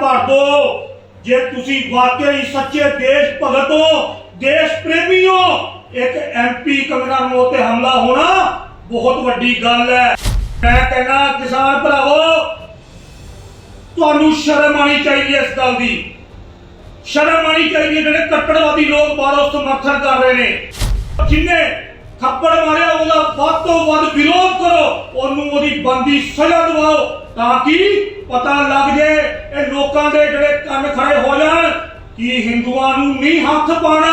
ਭਰ ਦੋ ਜੇ ਤੁਸੀਂ ਵਾਕਈ ਸੱਚੇ ਦੇਸ਼ ਭਗਤ ਹੋ, ਦੇਸ਼ ਪ੍ਰੇਮੀ ਹੋ, ਇੱਕ ਐਮਪੀ ਕੰਗਨਾ ਰਣੌਤ ਤੇ ਹਮਲਾ ਹੋਣਾ ਬਹੁਤ ਵੱਡੀ ਗੱਲ ਹੈ। ਮੈਂ ਕਹਿੰਦਾ, ਕਿਸਾਨ ਭਰਾਵੋ, ਤੁਹਾਨੂੰ ਸ਼ਰਮ ਆਣੀ ਚਾਹੀਦੀ ਹੈ ਇਸ ਗੱਲ ਦੀ। ਸ਼ਰਮ ਆਣੀ ਚਾਹੀਦੀ ਹੈ ਜਿਹੜੇ ਕੱਟੜਵਾਦੀ ਲੋਕ ਬਾਹਰੋਂ ਸਮਰਥਨ ਕਰ ਰਹੇ ਨੇ। ਜਿਨੇ ਥੱਪੜ ਮਾਰਿਆ, ਉਹਦਾ ਵੱਧ ਤੋਂ ਵੱਧ ਵਿਰੋਧ ਕਰੋ, ਉਹਨੂੰ ਉਹਦੀ ਬੰਦੀ ਸਜ਼ਾ ਦਿਵਾਓ। ਤਾਂ ਕਿ ਪਤਾ ਲੱਗ ਜੇ ਇਹ ਲੋਕਾਂ ਦੇ ਜਿਹੜੇ ਕੰਨ ਖੜੇ ਹੋ ਜਾਣ ਕਿ ਹਿੰਦੂਆਂ ਨੂੰ ਨਹੀਂ ਹੱਥ ਪਾਣਾ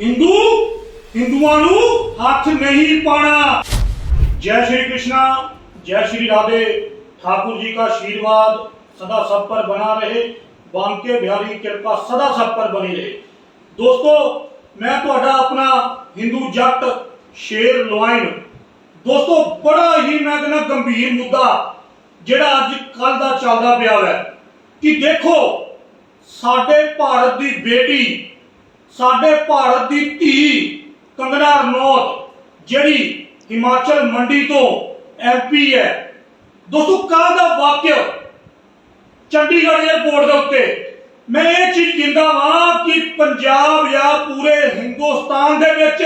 ਹਿੰਦੂ ਹਿੰਦੂਆਂ ਨੂੰ ਹੱਥ ਨਹੀਂ ਪਾਣਾ जय श्री कृष्णा जय श्री राधे ठाकुर जी का आशीर्वाद सदा सब पर बना रहे बांके बिहारी की कृपा सदा सब पर बनी रहे ਦੋਸਤੋ ਮੈਂ ਤੁਹਾਡਾ ਆਪਣਾ ਹਿੰਦੂ ਜੱਟ ਸ਼ੇਰ ਲੋਇਨ ਦੋਸਤੋ ਬੜਾ ਹੀ ਮੈਂ ਕਹਿੰਦਾ ਗੰਭੀਰ ਮੁੱਦਾ ਜਿਹੜਾ ਅੱਜ ਕੱਲ ਦਾ ਚੱਲਦਾ ਪਿਆ ਹੈ, ਕਿ ਦੇਖੋ, ਸਾਡੇ ਭਾਰਤ ਦੀ ਬੇਟੀ, ਸਾਡੇ ਭਾਰਤ ਦੀ ਧੀ ਕੰਗਨਾ ਰਣੌਤ, ਜਿਹੜੀ ਹਿਮਾਚਲ ਮੰਡੀ ਤੋਂ ਐਮਪੀ ਹੈ। ਦੋਸਤੋ ਕੱਲ ਦਾ ਵਾਕਿਆ ਚੰਡੀਗੜ੍ਹ 에ਅਰਪੋਰਟ ਦੇ ਉੱਤੇ ਮੈਂ ਇਹ ਚੀਜ਼ ਕਹਿੰਦਾ ਵਾਂ ਕਿ ਪੰਜਾਬ ਜਾਂ ਪੂਰੇ ਹਿੰਦੁਸਤਾਨ ਦੇ ਵਿੱਚ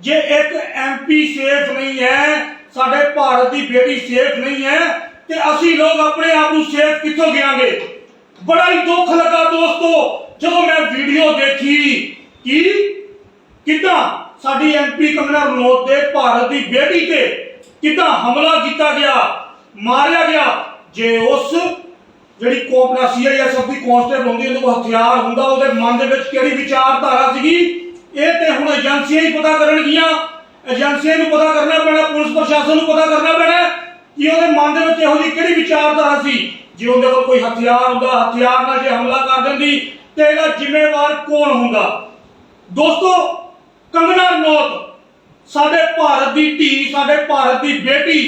ਜੇ ਇੱਕ ਐਮਪੀ ਸੇਫ ਨਹੀਂ ਹੈ, ਸਾਡੇ ਭਾਰਤ ਦੀ ਬੇਟੀ ਸੇਫ ਨਹੀਂ ਹੈ ਤੇ ਅਸੀਂ ਲੋਕ ਆਪਣੇ ਆਪ ਨੂੰ ਸੇਫ ਕਿੱਥੋਂ ਗਿਆਂਗੇ ਬੜਾ ਹੀ ਦੁੱਖ ਲੱਗਾ ਦੋਸਤੋ, ਜਦੋਂ ਮੈਂ ਵੀਡੀਓ ਦੇਖੀ ਕਿ ਕਿੱਦਾਂ ਸਾਡੀ ਐਮਪੀ ਕੰਗਨਾ ਰਣੌਤ ਦੇ ਭਾਰਤ ਦੀ ਬੇਟੀ ਤੇ ਕਿੱਦਾਂ ਹਮਲਾ ਕੀਤਾ ਗਿਆ, ਮਾਰਿਆ ਗਿਆ, ਜੇ ਉਸ ਜਿਹੜੀ ਕੋਪਨਾ ਸੀਆਈਐਸਐਫ ਦੀ ਕਾਂਸਟੇਬਲ ਹੁੰਦੀ ਉਹਦੇ ਕੋਲ ਹਥਿਆਰ ਹੁੰਦਾ, ਉਹਦੇ ਮਨ ਦੇ ਵਿੱਚ ਕਿਹੜੀ ਵਿਚਾਰਧਾਰਾ ਸੀਗੀ? ਇਹ ਤੇ ਹੁਣ ਏਜੰਸੀਆਂ ਹੀ ਪਤਾ ਕਰਨਗੀਆਂ, ਏਜੰਸੀਆਂ ਨੂੰ ਪਤਾ ਕਰਨਾ ਪੈਣਾ, ਪੁਲਿਸ ਪ੍ਰਸ਼ਾਸਨ ਨੂੰ ਪਤਾ ਕਰਨਾ ਪੈਣਾ। ਕਿ ਉਹਦੇ ਮਨ ਦੇ ਵਿੱਚ ਇਹੋ ਜਿਹੀ ਕਿਹੜੀ ਵਿਚਾਰਧਾਰਾ ਸੀ ਜੇ ਉਹਦੇ ਕੋਲ ਕੋਈ ਹਥਿਆਰ ਹੁੰਦਾ ਹਥਿਆਰ ਨਾਲ ਜੇ ਹਮਲਾ ਕਰ ਦਿੰਦੀ ਤੇ ਇਹਦਾ ਜ਼ਿੰਮੇਵਾਰ ਕੌਣ ਹੁੰਦਾ ਦੋਸਤੋ ਕੰਗਨਾ ਰਣੌਤ ਸਾਡੇ ਭਾਰਤ ਦੀ ਧੀ ਸਾਡੇ ਭਾਰਤ ਦੀ ਬੇਟੀ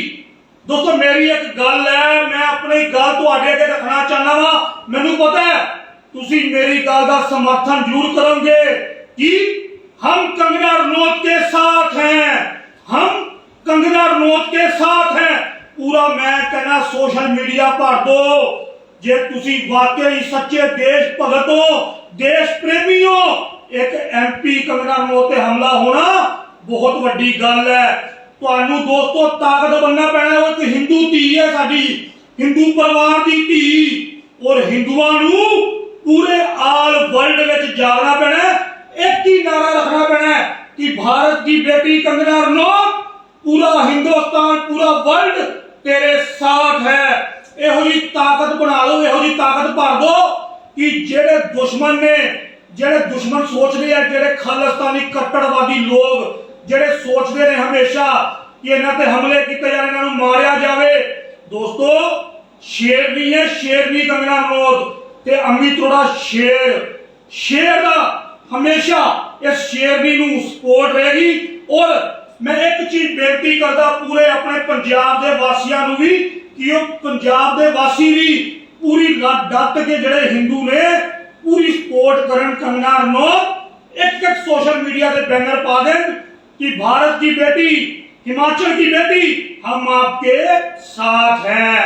ਦੋਸਤੋ ਮੇਰੀ ਇੱਕ ਗੱਲ ਹੈ ਮੈਂ ਆਪਣੀ ਗੱਲ ਤੁਹਾਡੇ ਅੱਗੇ ਰੱਖਣਾ ਚਾਹੁੰਦਾ ਵਾਂ ਮੈਨੂੰ ਪਤਾ ਹੈ ਤੁਸੀਂ ਮੇਰੀ ਗੱਲ ਦਾ ਸਮਰਥਨ ਜ਼ਰੂਰ ਕਰੋਗੇ कि हम कंगना रनौत के साथ हैं हम कंगना रनौत के साथ हैं पूरा मैं कहना सोशल मीडिया ਭਰ ਦੋ ਜੇ ਤੁਸੀਂ ਵਾਕਈ ਸੱਚੇ ਦੇਸ਼ ਭਗਤ ਹੋ ਦੇਸ਼ ਪ੍ਰੇਮੀ ਹੋ ਇੱਕ ਐਮਪੀ ਕੰਗਨਾ ਰਣੌਤ ਤੇ ਹਮਲਾ ਹੋਣਾ ਬਹੁਤ ਵੱਡੀ ਗੱਲ ਹੈ ਤੁਹਾਨੂੰ ਦੋਸਤੋ ਤਾਕਤ ਬਣਨਾ ਪੈਣਾ ਉਹ ਇੱਕ ਹਿੰਦੂ ਧੀ ਹੈ ਸਾਡੀ ਹਿੰਦੂ ਪਰਿਵਾਰ ਦੀ ਧੀ ਔਰ ਹਿੰਦੂਆਂ ਨੂੰ ਪੂਰੇ ਆਲ ਵਰਲਡ ਵਿੱਚ ਜਾਗਣਾ ਪੈਣਾ ਹੈ। ਇੱਕ ਹੀ ਨਾਰਾ ਰੱਖਣਾ ਪੈਣਾ ਹੈ ਕਿ ਭਾਰਤ ਦੀ ਬੇਟੀ ਕੰਗਨਾ ਰਣੌਤ ਪੂਰਾ ਹਿੰਦੁਸਤਾਨ ਪੂਰਾ ਵਰਲਡ ਤੇਰੇ ਸਾਥ ਹੈ। ਇਹੋ ਜੀ ਤਾਕਤ ਬਣਾ ਲਓ, ਇਹੋ ਜੀ ਤਾਕਤ ਭਰ ਦੋ ਕਿ ਜਿਹੜੇ ਦੁਸ਼ਮਣ ਨੇ, ਜਿਹੜੇ ਦੁਸ਼ਮਣ ਸੋਚਦੇ ਆ, ਜਿਹੜੇ ਖਾਲਿਸਤਾਨੀ ਕੱਟੜਵਾਦੀ ਲੋਕ, ਜਿਹੜੇ ਸੋਚਦੇ ਨੇ ਹਮੇਸ਼ਾ ਕਿ ਇਹਨਾਂ ਤੇ ਹਮਲੇ ਕੀਤੇ ਜਾਣ, ਇਹਨਾਂ ਨੂੰ ਮਾਰਿਆ ਜਾਵੇ। ਦੋਸਤੋ ਸ਼ੇਰਨੀ ਹੈ ਸ਼ੇਰਨੀ ਕੰਗਨਾ ਰਣੌਤ ਤੇ ਅੰਮੀ ਥੋੜਾ ਸ਼ੇਰ। ਸ਼ੇਰ ਦਾ ਹਮੇਸ਼ਾ ਇਸ ਸ਼ੇਰਨੀ ਨੂੰ ਸਪੋਰਟ ਰਹੇਗੀ ਔਰ ਮੈਂ ਇੱਕ ਚੀਜ਼ ਬੇਨਤੀ ਕਰਦਾ ਪੂਰੇ ਆਪਣੇ ਪੰਜਾਬ ਦੇ ਵਾਸੀਆਂ ਨੂੰ ਵੀ ਕਿ ਉਹ ਪੰਜਾਬ ਦੇ ਵਾਸੀ ਵੀ ਪੂਰੀ ਲ- ਡੱਟ ਕੇ ਜਿਹੜੇ ਹਿੰਦੂ ਨੇ ਪੂਰੀ ਸਪੋਰਟ ਕਰਨ ਕੰਗਨਾ ਰਣੌਤ ਇੱਕ ਇੱਕ ਸੋਸ਼ਲ मीडिया पे बैनर पा दें कि भारत की बेटी हिमाचल की बेटी हम आपके साथ हैं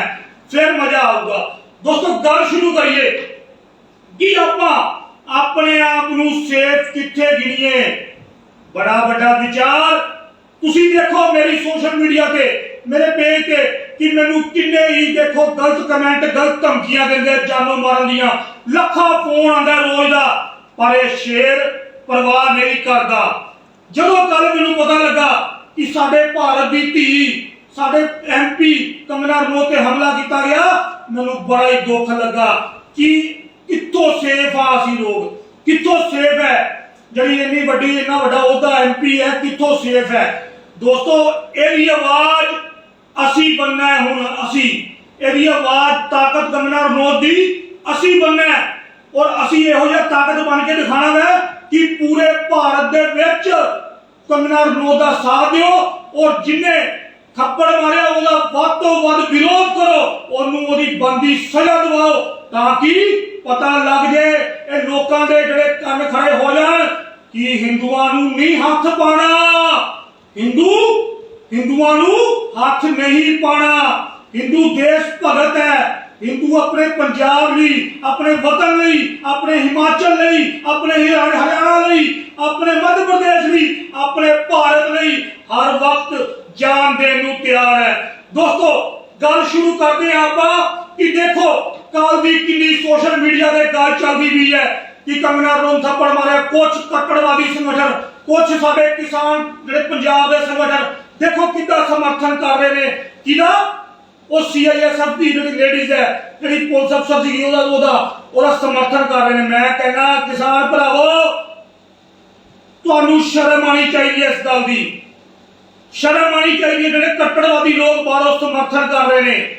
फिर मजा आऊगा दोस्तों गल शुरू करिए ਕਿ ਆਪਾਂ ਆਪਣੇ ਆਪ ਨੂੰ ਸੇਫ ਕਿੱਥੇ ਗਿਣੀਏ ਬੜਾ ਵੱਡਾ ਵਿਚਾਰ ਤੁਸੀਂ ਦੇਖੋ ਮੇਰੀ ਸੋਸ਼ਲ ਮੀਡੀਆ ਤੇ, ਮੇਰੇ ਪੇਜ ਤੇ, ਕਿ ਮੈਨੂੰ ਕਿੰਨੇ ਹੀ ਦੇਖੋ ਗਲਤ ਕਮੈਂਟ ਗਲਤ ਧਮਕੀਆਂ ਦਿੰਦੇ ਜਾਨੋਂ ਮਾਰਨ ਦੀਆਂ। ਲੱਖਾਂ ਫੋਨ ਆਂਦਾ ਰੋਜ਼ ਦਾ, ਪਰ ਇਹ ਸ਼ੇਰ ਪਰਵਾਹ ਨਹੀਂ ਕਰਦਾ। ਜਦੋਂ ਕੱਲ ਮੈਨੂੰ ਪਤਾ ਲੱਗਾ ਕਿ ਸਾਡੇ ਭਾਰਤ ਦੀ ਧੀ, ਸਾਡੇ ਐਮਪੀ ਕੰਗਨਾ ਰਣੌਤ ਤੇ ਹਮਲਾ ਕੀਤਾ ਗਿਆ, ਮੈਨੂੰ ਬੜਾ ਹੀ ਦੁੱਖ ਲੱਗਾ ਕਿ ਕਿੱਥੋਂ ਸੇਫ ਆ ਅਸੀਂ ਲੋਕ, ਕਿੱਥੋਂ ਸੇਫ ਹੈ? ਜਿਹੜੀ ਇੰਨੀ ਵੱਡੀ, ਇੰਨਾ ਵੱਡਾ ਉਹਦਾ ਐਮਪੀ ਹੈ, ਕਿੱਥੋਂ ਸੇਫ ਹੈ? ਦੋਸਤੋ, ਇਹਦੀ ਆਵਾਜ਼ ਅਸੀਂ ਬੰਨਾ ਹੁਣ, ਅਸੀਂ। ਇਹਦੀ ਆਵਾਜ਼ ਤਾਕਤ ਕੰਗਨਾ ਰਣੌਤ ਦੀ ਅਸੀਂ ਬੰਨਾ ਔਰ ਅਸੀਂ ਇਹੋ ਜਿਹਾ ਤਾਕਤ ਬਣ ਕੇ ਦਿਖਾਣਾ ਹੈ ਕਿ ਪੂਰੇ ਭਾਰਤ ਦੇ ਵਿੱਚ ਕੰਗਨਾ ਰਣੌਤ ਦਾ ਸਾਥ ਦਿਓ ਔਰ ਜਿਨੇ ਥੱਪੜ ਮਾਰਿਆ, ਉਹਦਾ ਵੱਧ ਤੋਂ ਵੱਧ ਵਿਰੋਧ ਕਰੋ। ਉਹਨੂੰ ਉਹਦੀ ਬੰਦੀ ਸਜ਼ਾ ਦਿਵਾਓ ਤਾਂ ਕਿ ਪਤਾ ਲੱਗ ਜੇ ਇਹ ਲੋਕਾਂ ਦੇ ਜਿਹੜੇ ਕੰਨ ਖੜੇ ਹੋ ਜਾਣ ਕਿ ਹਿੰਦੂਆਂ ਨੂੰ ਨਹੀਂ ਹੱਥ ਪਾਣਾ ਹਿੰਦੂ, ਹਿੰਦੂਆਂ ਨੂੰ ਹੱਥ ਨਹੀਂ ਪਾਣਾ ਹਿੰਦੂ ਦੇਸ਼ ਭਗਤ ਹੈ। ਹਿੰਦੂ ਆਪਣੇ ਪੰਜਾਬ ਲਈ, ਆਪਣੇ ਵਤਨ ਲਈ, ਆਪਣੇ ਹਿਮਾਚਲ ਲਈ, ਆਪਣੇ ਹਰਿਆਣਾ ਲਈ, ਆਪਣੇ ਮੱਧ ਪ੍ਰਦੇਸ਼ ਲਈ, ਆਪਣੇ ਭਾਰਤ ਲਈ ਹਰ ਵਕਤ ਜਾਨ ਦੇਣ ਨੂੰ ਤਿਆਰ ਹੈ। ਦੋਸਤੋ, ਗੱਲ ਸ਼ੁਰੂ ਕਰਦੇ ਹਾਂ ਆਪਾਂ ਕਿ ਦੇਖੋ ਕੱਲ ਦੀ ਕਿੰਨੀ ਸੋਸ਼ਲ ਮੀਡੀਆ ਤੇ ਗੱਲ ਚੱਲਦੀ ਵੀ ਹੈ। ਕਿ ਕੰਗਨਾ ਨੂੰ ਥੱਪੜ ਮਾਰਿਆ ਕੁਝ ਕੱਟੜਵਾਦੀ ਸੰਗਠਨ ਕੁਝ ਸਾਡੇ ਕਿਸਾਨ ਜਿਹੜੇ ਪੰਜਾਬ ਦੇ ਸੰਗਠਨ, ਦੇਖੋ ਕਿੱਦਾਂ ਸਮਰਥਨ ਕਰ ਰਹੇ ਨੇ। ਕਿਹਦਾ? ਉਹ ਸੀਆਈਐਸਐਫ ਦੀ ਜਿਹੜੀ ਲੇਡੀਜ਼ ਹੈ, ਜਿਹੜੀ ਪੁਲਿਸ ਅਫਸਰ ਸੀ ਉਹਦਾ ਉਹਦਾ ਉਹਦਾ ਸਮਰਥਨ ਕਰ ਰਹੇ ਨੇ। ਮੈਂ ਕਹਿੰਦਾ, ਕਿਸਾਨ ਭਰਾਵੋ, ਤੁਹਾਨੂੰ ਸ਼ਰਮ ਆਣੀ ਚਾਹੀਦੀ ਹੈ ਇਸ ਗੱਲ ਦੀ। ਸ਼ਰਮ ਆਣੀ ਚਾਹੀਦੀ ਹੈ, ਜਿਹੜੇ ਕੱਟੜਵਾਦੀ ਲੋਕ ਬਾਹਰੋਂ ਸਮਰਥਨ ਕਰ ਰਹੇ ਨੇ।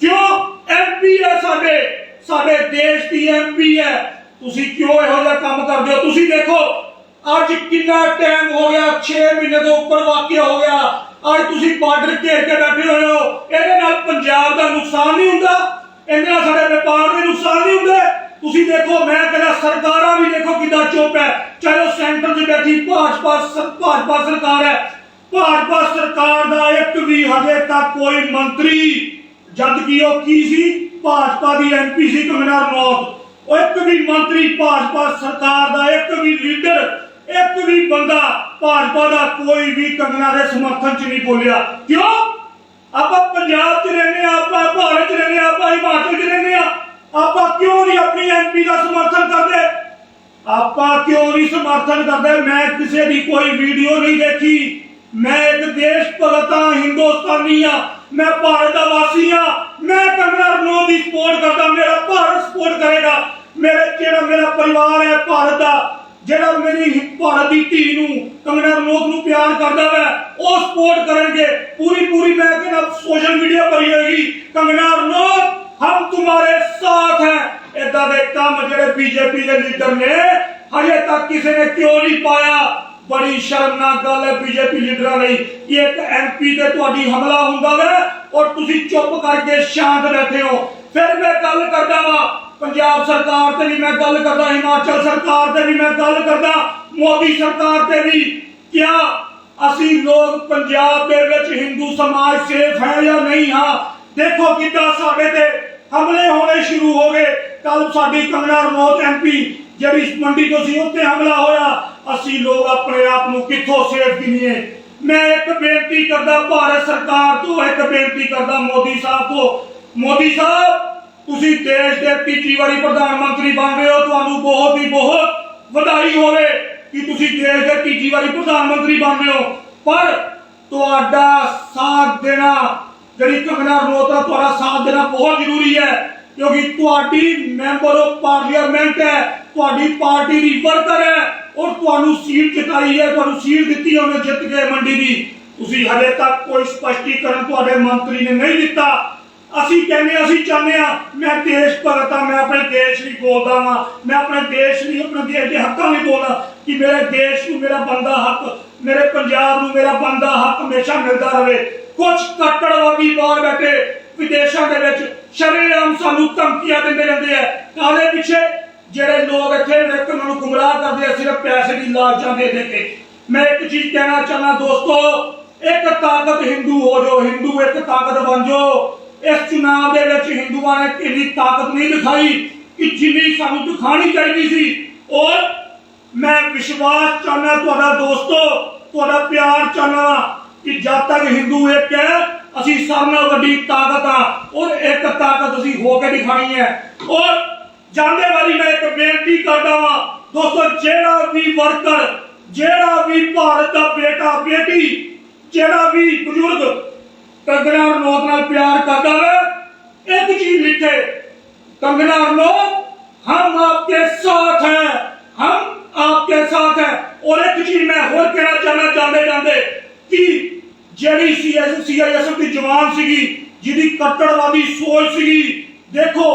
ਕਿਉਂ? ਐਮਪੀ ਹੈ ਸਾਡੇ। ਸਾਡੇ ਦੇਸ਼ ਦੀ ਐਮਪੀ ਹੈ। ਤੁਸੀਂ ਕਿਉਂ ਇਹੋ ਜਿਹਾ ਕੰਮ ਕਰਦੇ ਹੋ? ਤੁਸੀਂ ਦੇਖੋ, ਅੱਜ ਕਿੰਨਾ ਟਾਈਮ ਹੋ ਗਿਆ 6 ਮਹੀਨੇ ਤੋਂ ਉੱਪਰ ਵਾਕਿਆ ਹੋ ਗਿਆ। ਅੱਜ ਤੁਸੀਂ ਬਾਰਡਰ ਘੇਰ ਕੇ ਬੈਠੇ ਹੋਏ ਹੋ। ਇਹਦੇ ਨਾਲ ਪੰਜਾਬ ਦਾ ਨੁਕਸਾਨ ਨਹੀਂ ਹੁੰਦਾ। ਇਹਦੇ ਨਾਲ ਸਾਡੇ ਵਪਾਰ ਦੇ ਨੁਕਸਾਨ ਨਹੀਂ ਹੁੰਦੇ। ਤੁਸੀਂ ਦੇਖੋ, ਮੈਂ ਕਹਿੰਦਾ ਸਰਕਾਰਾਂ ਵੀ ਦੇਖੋ ਕਿੱਦਾਂ ਚੁੱਪ ਹੈ। ਚਾਹੇ ਉਹ ਸੈਂਟਰ 'ਚ ਬੈਠੀ ਭਾਜਪਾ ਭਾਜਪਾ ਸਰਕਾਰ ਹੈ। ਭਾਜਪਾ ਸਰਕਾਰ ਦਾ ਇੱਕ ਵੀ ਹਜੇ ਤੱਕ ਕੋਈ ਮੰਤਰੀ, ਜਦ ਕਿ ਉਹ ਕੀ ਸੀ? ਭਾਜਪਾ ਦੀ ਐਮਪੀ ਸੀ ਕੰਗਨਾ ਰਣੌਤ ਇੱਕ ਵੀ ਮੰਤਰੀ ਭਾਜਪਾ ਸਰਕਾਰ ਦਾ, ਇੱਕ ਵੀ ਲੀਡਰ, ਇੱਕ ਵੀ ਬੰਦਾ ਭਾਜਪਾ ਦਾ ਕੋਈ ਵੀ ਕੰਗਨਾ ਦੇ ਸਮਰਥਨ 'ਚ ਨਹੀਂ ਬੋਲਿਆ। ਕਿਉਂ? ਆਪਾਂ ਪੰਜਾਬ 'ਚ ਰਹਿੰਦੇ ਆ ਆਪਾਂ ਭਾਰਤ 'ਚ ਰਹਿੰਦੇ ਆ ਆਪਾਂ ਹਿਮਾਚਲ 'ਚ ਰਹਿੰਦੇ ਆ ਆਪਾਂ ਕਿਉਂ ਨਹੀਂ ਆਪਣੀ ਐਮਪੀ ਦਾ ਸਮਰਥਨ ਕਰਦੇ? ਆਪਾਂ ਕਿਉਂ ਨਹੀਂ ਸਮਰਥਨ ਕਰਦੇ? ਮੈਂ ਕਿਸੇ ਦੀ ਕੋਈ ਵੀਡੀਓ ਨਹੀਂ ਦੇਖੀ। ਮੈਂ ਇੱਕ ਦੇਸ਼ ਭਗਤ ਹਾਂ, ਹਿੰਦੁਸਤਾਨੀ ਆ ਮੈਂ ਭਾਰਤ ਦਾ ਵਾਸੀ ਆ ਮੈਂ ਕੰਗਨਾ ਰਣੌਤ ਦੀ ਸਪੋਰਟ ਕਰਦਾ, ਮੇਰਾ ਭਾਰਤ ਸਪੋਰਟ ਕਰੇਗਾ। ਮੇਰੇ ਜਿਹੜਾ ਮੇਰਾ ਪਰਿਵਾਰ ਹੈ ਭਾਰਤ ਦਾ, ਜਿਹੜਾ ਮੇਰੀ ਭਾਰਤ ਦੀ ਧੀ ਨੂੰ ਕੰਗਨਾ ਰਣੌਤ ਨੂੰ ਪਿਆਰ ਕਰਦਾ ਹੈ ਉਹ ਸਪੋਰਟ ਕਰਨਗੇ। ਪੂਰੀ ਪੂਰੀ ਮੈਂ ਕਹਿੰਦਾ ਸੋਸ਼ਲ ਮੀਡੀਆ ਭਰੀ ਹੋਏਗੀ। ਕੰਗਨਾ ਰਣੌਤ ਹਮ ਤੁਹਾਡੇ ਸਾਥ ਹੈ। ਇਦਾਂ ਦੇ ਕੰਮ ਜਿਹੜੇ ਬੀਜੇਪੀ ਦੇ ਲੀਡਰ ਨੇ, ਹਜੇ ਤੱਕ ਕਿਸੇ ਨੇ ਕਿਉਂ ਨਹੀਂ ਪਾਇਆ? ਬੜੀ ਸ਼ਰਮਨਾਕ ਗੱਲ ਹੈ ਬੀਜੇਪੀ ਲੀਡਰਾਂ ਲਈ ਕਿ ਇੱਕ ਐਮਪੀ ਤੇ ਤੁਹਾਡੀ ਹਮਲਾ ਹੁੰਦਾ ਵੇ ਔਰ ਤੁਸੀਂ ਚੁੱਪ ਕਰਕੇ ਸ਼ਾਂਤ ਬੈਠੇ ਹੋ। ਫਿਰ ਮੈਂ ਗੱਲ ਕਰਦਾ ਵਾਂ ਪੰਜਾਬ ਸਰਕਾਰ ਤੇ ਵੀ ਮੈਂ ਗੱਲ ਕਰਦਾ ਹਿਮਾਚਲ ਸਰਕਾਰ ਤੇ ਵੀ ਮੈਂ ਗੱਲ ਕਰਦਾ ਮੋਦੀ ਸਰਕਾਰ ਤੇ ਵੀ ਕਿਆ ਅਸੀਂ ਲੋਕ ਪੰਜਾਬ ਦੇ ਵਿੱਚ ਹਿੰਦੂ ਸਮਾਜ ਸੇਫ ਹੈ ਜਾਂ ਨਹੀਂ ਹਾਂ ਦੇਖੋ ਕਿੱਦਾਂ ਸਾਡੇ ਤੇ ਹਮਲੇ ਹੋਣੇ ਸ਼ੁਰੂ ਹੋ ਗਏ ਕੱਲ ਸਾਡੀ ਕੰਗਨਾ ਰਣੌਤ ਐਮਪੀ ਜਿਹੜੀ ਮੰਡੀ ਤੋਂ ਸੀ ਉੱਤੇ ਹਮਲਾ ਹੋਇਆ ਅਸੀਂ ਲੋਕ ਆਪਣੇ ਆਪ ਨੂੰ ਕਿੱਥੋਂ ਸੇਫ ਗਿਣੀਏ ਮੈਂ ਇੱਕ ਬੇਨਤੀ ਕਰਦਾ ਭਾਰਤ ਸਰਕਾਰ ਤੋਂ ਇੱਕ ਬੇਨਤੀ ਕਰਦਾ ਮੋਦੀ ਸਾਹਿਬ ਤੋਂ ਮੋਦੀ ਸਾਹਿਬ ਤੁਸੀਂ ਦੇਸ਼ ਦੇ ਤੀਜੀ ਵਾਰੀ ਪ੍ਰਧਾਨ ਮੰਤਰੀ ਬਣ ਰਹੇ ਹੋ, ਤੁਹਾਨੂੰ ਬਹੁਤ ਹੀ ਬਹੁਤ ਵਧਾਈ ਹੋਵੇ ਕਿ ਤੁਸੀਂ ਦੇਸ਼ ਦੇ ਤੀਜੀ ਵਾਰੀ ਪ੍ਰਧਾਨ ਮੰਤਰੀ ਬਣ ਰਹੇ ਹੋ। ਪਰ ਤੁਹਾਡਾ ਸਾਥ ਦੇਣਾ, ਜਿਹੜੀ ਕੰਗਨਾ ਰਣੌਤ ਤੁਹਾਡਾ ਸਾਥ ਦੇਣਾ ਬਹੁਤ ਜ਼ਰੂਰੀ ਹੈ, ਕਿਉਂਕਿ ਤੁਹਾਡੀ ਮੈਂਬਰ ਆਫ ਪਾਰਲੀਮੈਂਟ ਹੈ, ਤੁਹਾਡੀ ਪਾਰਟੀ ਦੀ ਵਰਕਰ ਹੈ, ਔਰ ਤੁਹਾਨੂੰ ਸੀਟ ਜਿਤਾਈ ਹੈ, ਤੁਹਾਨੂੰ ਸੀਟ ਦਿੱਤੀ ਉਹਨੇ ਜਿੱਤ ਕੇ ਮੰਡੀ ਦੀ। ਤੁਸੀਂ ਹਲੇ ਤੱਕ ਕੋਈ ਸਪਸ਼ਟੀਕਰਨ ਤੁਹਾਡੇ ਮੰਤਰੀ ਨੇ ਨਹੀਂ ਦਿੱਤਾ। ਅਸੀਂ ਕਹਿੰਦੇ ਅਸੀਂ ਚਾਹੁੰਦੇ ਆ ਮੈਂ ਦੇਸ਼ ਭਗਤ ਹਾਂ, ਮੈਂ ਆਪਣੇ ਦੇਸ਼ ਲਈ ਬੋਲਦਾ ਵਾਂ, ਮੈਂ ਆਪਣੇ ਦੇਸ਼ ਲਈ ਆਪਣੇ ਦੇਸ਼ ਦੇ ਹੱਕਾਂ ਲਈ ਬੋਲਦਾ ਕਿ ਮੇਰੇ ਦੇਸ਼ ਨੂੰ ਮੇਰਾ ਬੰਦਾ ਹੱਕ, ਮੇਰੇ ਪੰਜਾਬ ਨੂੰ ਮੇਰਾ ਬੰਦਾ ਹੱਕ ਹਮੇਸ਼ਾ ਮਿਲਦਾ ਰਹੇ। ਕੁਝ ਕੱਟੜਵਾਦੀ ਬਾਹਰ ਬੈਠੇ, ਵਿਦੇਸ਼ਾਂ ਦੇ ਵਿੱਚ ਸ਼ਰੇਆਮ ਸਾਨੂੰ ਧਮਕੀਆਂ ਦਿੰਦੇ ਰਹਿੰਦੇ ਆ। ਕਾਲੇ ਪਿੱਛੇ? ਜਿਹੜੇ ਲੋਕ ਇੱਥੇ ਇੱਕ ਉਹਨਾਂ ਨੂੰ ਗੁੰਮਰਾਹ ਕਰਦੇ ਆ, ਸਿਰਫ ਪੈਸੇ ਦੀ ਲਾਲਚਾਂ ਦੇ ਦੇ ਕੇ। ਮੈਂ ਇੱਕ ਚੀਜ਼ ਕਹਿਣਾ ਚਾਹਨਾ ਦੋਸਤੋ, ਇੱਕ ਤਾਕਤ ਹਿੰਦੂ ਹੋ ਜਾਓ, ਹਿੰਦੂ ਇੱਕ ਤਾਕਤ ਬਣ ਜਾਓ। ਇਸ ਚੁਣਾਵ ਦੇ ਵਿੱਚ ਹਿੰਦੂਆਂ ਨੇ ਕਿੰਨੀ ਤਾਕਤ ਨਹੀਂ ਦਿਖਾਈ ਕਿ ਜਿੰਨੀ ਸਾਨੂੰ ਦਿਖਾਣੀ ਚਾਹੀਦੀ ਸੀ। ਔਰ ਮੈਂ ਵਿਸ਼ਵਾਸ ਚਾਹਨਾ ਤੁਹਾਡਾ ਦੋਸਤੋ, ਤੁਹਾਡਾ ਪਿਆਰ ਚਾਹਨਾ ਕਿ ਜਦ ਤੱਕ ਹਿੰਦੂ ਇੱਕ ਹੈ, ਅਸੀਂ ਸਭ ਨਾਲ ਵੱਡੀ ਤਾਕਤ ਆ। ਔਰ ਇੱਕ ਤਾਕਤ ਅਸੀਂ ਹੋ ਕੇ ਦਿਖਾਣੀ ਹੈ? ਔਰ ਜਾਂਦੇ ਵਾਰੀ ਮੈਂ ਇੱਕ ਬੇਨਤੀ ਕਰਦਾ ਵਾਂ, ਦੋਸਤੋ, ਜਿਹੜਾ ਵੀ ਵਰਕਰ, ਜਿਹੜਾ ਵੀ ਭਾਰਤ ਦਾ ਬੇਟਾ, ਬੇਟੀ, ਜਿਹੜਾ ਵੀ ਬਜ਼ੁਰਗ ਕੰਗਣਾ ਲੋਕ ਨਾਲ ਪਿਆਰ ਕਰਦਾ ਹੈ ਇੱਕ ਚੀਜ਼ ਲਿਖੇ ਕੰਗਣਾ ਰਣੌਤ ਹਮ ਆਪਕੇ ਸਾਥ ਹੈ, ਹਮ ਆਪਕੇ ਸਾਥ ਹੈ। ਔਰ ਇੱਕ ਚੀਜ਼ ਮੈਂ ਹੋਰ ਕਹਿਣਾ ਚਾਹਣਾ ਜਾਂਦੇ ਜਾਂਦੇ, ਕਿ ਜਿਹੜੀ ਸੀਐਸ ਸੀਆਈਐਸਐਫ ਦੀ ਜਵਾਨ ਸੀਗੀ, ਜਿਹਦੀ ਕੱਟੜਵਾਦੀ ਸੋਚ ਸੀਗੀ, ਦੇਖੋ,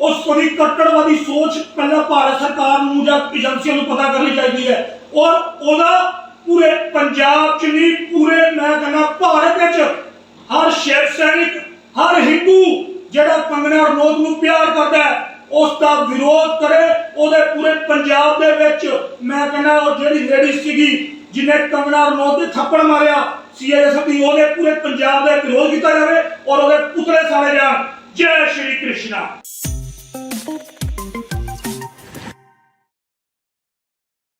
ਉਸ ਕੋਈ ਕੱਟੜਵਾਦੀ ਸੋਚ ਪਹਿਲਾਂ ਭਾਰਤ ਸਰਕਾਰ ਨੂੰ ਜਾਂ ਏਜੰਸੀਆਂ ਨੂੰ ਪਤਾ ਕਰਨੀ ਚਾਹੀਦੀ ਹੈ। ਔਰ ਉਹਦਾ ਪੂਰੇ ਪੰਜਾਬ ਚ ਨਹੀਂ, ਪੂਰੇ, ਮੈਂ ਕਹਿੰਦਾ, ਭਾਰਤ ਵਿੱਚ ਹਰ ਸ਼ਿਵ ਸੈਨਿਕ, ਹਰ ਹਿੰਦੂ ਜਿਹੜਾ ਕੰਗਨਾ ਰਣੌਤ ਨੂੰ ਪਿਆਰ ਕਰਦਾ ਹੈ ਉਸ ਦਾ ਵਿਰੋਧ ਕਰੇ। ਉਹਦੇ ਪੂਰੇ ਪੰਜਾਬ ਦੇ ਵਿੱਚ ਮੈਂ ਕਹਿੰਦਾ ਉਹ ਜਿਹੜੀ ਲੇਡੀ ਸੀਗੀ, ਜਿਹਨੇ ਕੰਗਨਾ ਰਣੌਤ ਤੇ ਥੱਪੜ ਮਾਰਿਆ ਸੀਆਈਐਸ ਦੀ ਉਹਦੇ ਪੂਰੇ ਪੰਜਾਬ ਦਾ ਵਿਰੋਧ ਕੀਤਾ ਜਾਵੇ ਔਰ ਉਹਦੇ ਪੁਤਲੇ ਸਾੜੇ ਜਾਣ। ਜੈ ਸ਼੍ਰੀ ਕ੍ਰਿਸ਼ਨ ਕ੍ਰਿਸ਼ਨਾ।